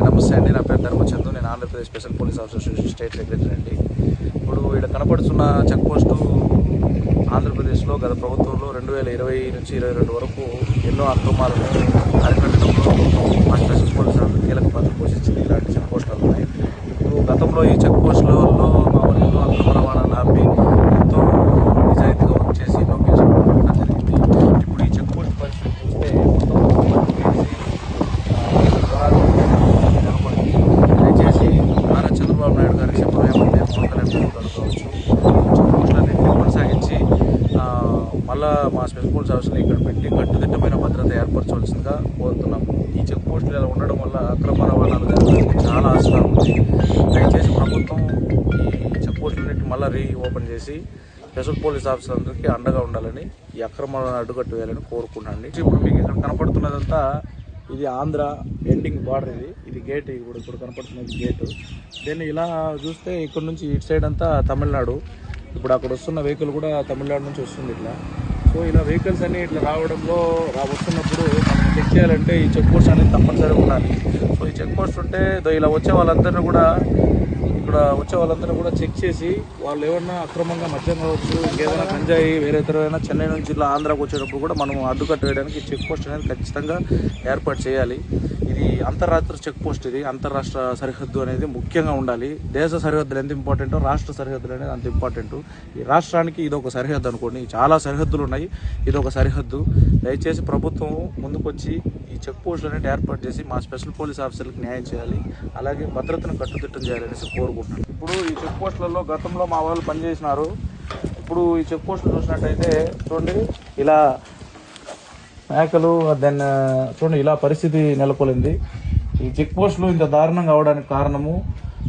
నమస్తే అండి నా పేరు ధర్మచందు నేను Andhra Pradesh special police association state secretary అండి. ఇప్పుడు ఇక్కడ కనపడుతున్న చెక్ పోస్టు ఆంధ్రప్రదేశ్లో గత ప్రభుత్వంలో రెండు వేల ఇరవై నుంచి ఇరవై రెండు వరకు ఎన్నో అక్రమాలను అరికట్టడంలో మా స్పెషల్ పోలీస్ కీలక పాత్ర పోషించింది ఇలాంటి చెక్ పోస్టులు ఉన్నాయి. ఇప్పుడు గతంలో ఈ చెక్ పోస్టులలో మా వాళ్ళు ఎన్నో అక్రమ రవాణాలు ఆపి ఎంతో నిజాయితీగా వర్క్ చేసి లొకేషన్ పెట్టడం జరిగింది ఇప్పుడు ఈ చెక్ పోస్ట్ పరిస్థితి చూస్తే మొత్తం దయచేసి నారా చంద్రబాబు నాయుడు గారికి చెప్పలేము పవన్ కొనసాగించి మళ్ళా మా స్పెషల్ పోలీస్ ఆఫీసులు ఇక్కడ పెట్టి కట్టుదిట్టమైన భద్రత ఏర్పరచవలసిందిగా కోరుతున్నాం. ఈ చెక్ పోస్టులు ఇలా ఉండడం వల్ల అక్రమ రవాణాలు జరగడానికి చాలా ఆస్కారం ఉంది. దయచేసి ప్రభుత్వం ఈ చెక్ పోస్టులన్నింటినీ మళ్ళీ రీ ఓపెన్ చేసి స్పెషల్ పోలీస్ ఆఫీసర్లందరికీ అండగా ఉండాలని ఈ అక్రమాలను అడ్డుకట్టు వేయాలని కోరుకున్నాండి ఇప్పుడు మీకు ఇక్కడ కనపడుతున్నదంతా ఇది ఆంధ్ర ఎండింగ్ బార్డర్ ఇది. ఇది గేట్ ఇప్పుడు ఇప్పుడు కనపడుతున్నది గేటు దీన్ని ఇలా చూస్తే ఇక్కడ నుంచి ఇటు సైడ్ అంతా తమిళనాడు. ఇప్పుడు అక్కడ వస్తున్న వెహికల్ కూడా తమిళనాడు నుంచి వస్తుంది ఇట్లా. సో ఇలా వెహికల్స్ అన్ని ఇట్లా రావడంలో రా వస్తున్నప్పుడు మనం చెక్ చేయాలంటే ఈ చెక్ పోస్ట్ అనేది తప్పనిసరిగా ఉండాలి. సో ఈ చెక్ పోస్ట్ ఉంటే ఇలా వచ్చే వాళ్ళందరినీ కూడా ఇక్కడ వచ్చే వాళ్ళందరూ కూడా చెక్ చేసి వాళ్ళు ఏమన్నా అక్రమంగా మద్యం కావచ్చు ఇంకేదైనా గంజాయి వేరే ఇతరమైనా చెన్నై నుంచి ఇలా ఆంధ్రాకు వచ్చేటప్పుడు కూడా మనం అడ్డుకట్ట వేయడానికి చెక్ పోస్ట్ అనేది ఖచ్చితంగా ఏర్పాటు చేయాలి. ఇది అంతర్రాత్రి చెక్ పోస్ట్ ఇది. అంతర్రాష్ట్ర సరిహద్దు అనేది ముఖ్యంగా ఉండాలి. దేశ సరిహద్దులు ఎంత ఇంపార్టెంటో రాష్ట్ర సరిహద్దులు అనేది అంత ఇంపార్టెంట్. ఈ రాష్ట్రానికి ఇది ఒక సరిహద్దు అనుకోండి. చాలా సరిహద్దులు ఉన్నాయి. ఇది ఒక సరిహద్దు. దయచేసి ప్రభుత్వం ముందుకొచ్చి ఈ చెక్ పోస్టులు అనేది ఏర్పాటు చేసి మా స్పెషల్ పోలీస్ ఆఫీసర్లకు న్యాయం చేయాలి. అలాగే భద్రతను కట్టుదిట్టం చేయాలనేసి కోరుకుంటున్నాను. ఇప్పుడు ఈ చెక్ పోస్టులలో గతంలో మా వాళ్ళు పనిచేసినారు. ఇప్పుడు ఈ చెక్ పోస్టులు చూసినట్టయితే చూడండి ఇలా మేకలు దెన్ చూడండి ఇలా పరిస్థితి నెలకొలింది. ఈ చెక్ పోస్టులు ఇంత దారుణంగా అవడానికి కారణము.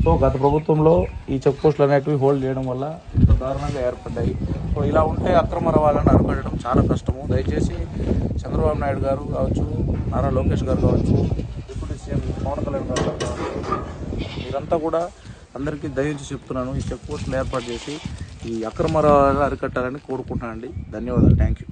సో గత ప్రభుత్వంలో ఈ చెక్ పోస్టులు అనేటివి హోల్డ్ చేయడం వల్ల ఇంత దారుణంగా ఏర్పడ్డాయి. సో ఇలా ఉంటే అక్రమ రవాణాను అరికట్టడం చాలా కష్టము. దయచేసి చంద్రబాబు నాయుడు గారు కావచ్చు నారా లోకేష్ గారు కావచ్చు డిప్యూటీ సీఎం పవన్ కళ్యాణ్ గారు కావచ్చు మీరంతా కూడా అందరికీ దయించి చెప్తున్నాను ఈ చెక్ పోస్టులు ఏర్పాటు చేసి ఈ అక్రమ రవాణాలను అరికట్టాలని కోరుకుంటున్నానండి. ధన్యవాదాలు. Thank you